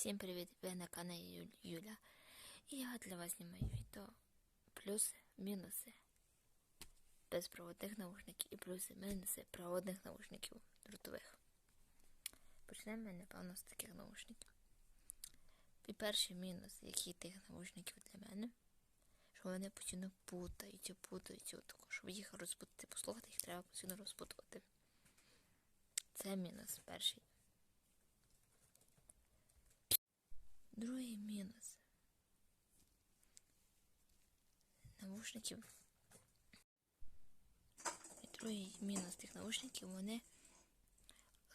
Всім привіт! Ви на каналі Юль- Юля. І я для вас знімаю відео плюси, мінуси безпроводних наушників і плюси, мінуси проводних наушників дротових. Почнемо напевно, з таких наушників. І перший мінус, який тих наушників для мене, що вони постійно путаються, путаються. Отако, щоб їх розпутати, послухати, їх треба постійно розпутувати. Це мінус перший. Другий мінус. Наушників. І другий мінус тих наушників, вони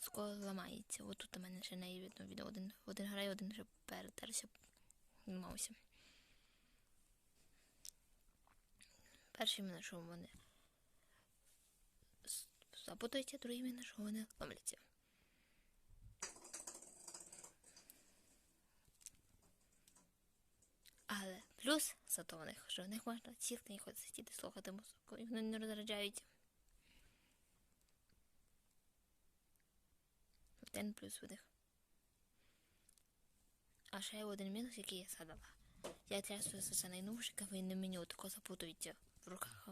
скоро ламаються. От тут у мене ще не видно відео. Один, один грає, один вже перетерся, ламався. Перший мінус, що вони запутаються, другий мінус, що вони ламляться. Але плюс зато в них, що в них можна сісти і хоч сидіти, слухати музику, і вони не розряджають. Один плюс у них. А ще один мінус, який я згадала. Я трясуюся за найнувшиками і не мені отако запутується в руках.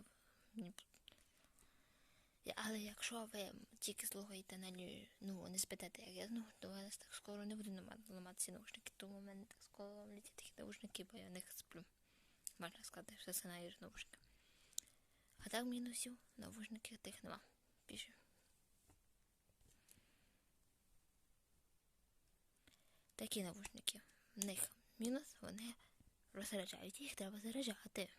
Але якщо ви тільки слухаєте на ну, не спитаєте, як я знаю, то вас так скоро не ламати- ламатися наушники. Тому в мене так скоро ламляться такі наушники, бо я в них сплю. Можна сказати, що це навіть наушники. А так мінусів наушників тих нема. Більше. Такі наушники. В них мінус, вони розряджають, їх треба заряджати.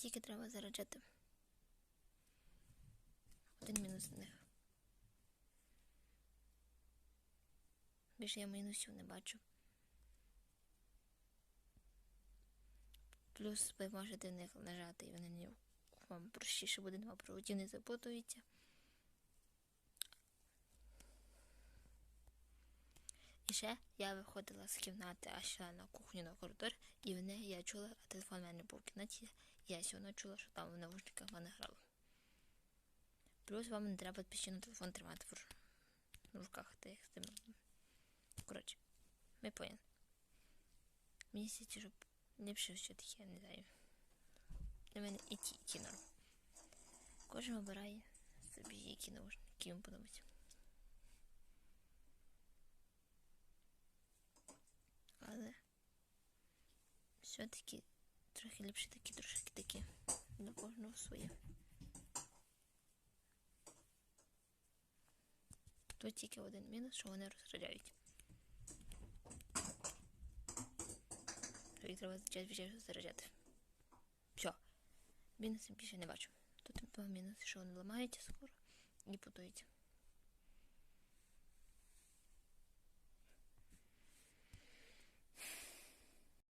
Тільки треба заряджати. Один мінус в них. Більше я мінусів не бачу. Плюс ви можете в них лежати і вони вам простіше буде нема проводів, не запутуються. І ще я виходила з кімнати, а йшла на кухню на коридор, і в неї я чула, а телефон в мене був в кімнаті. Я сьогодні чула, що там в наушниках вони грали. Плюс вам не треба постійно телефон тримати в руках. Ти, ти... Коротше, ми поняли. Мені здається, щоб ліпше що таке, не знаю. Для мене і ті, і ті норм. Кожен обирає собі, які наушники йому подобаються. Але все-таки трохи ліпше такі, трошки такі. Для кожного своє. Тут тільки один мінус, що вони розряджають. Їх треба час від часу заряджати. Все. Мінусів більше не бачу. Тут два мінуси, що вони ламаються скоро і путаються.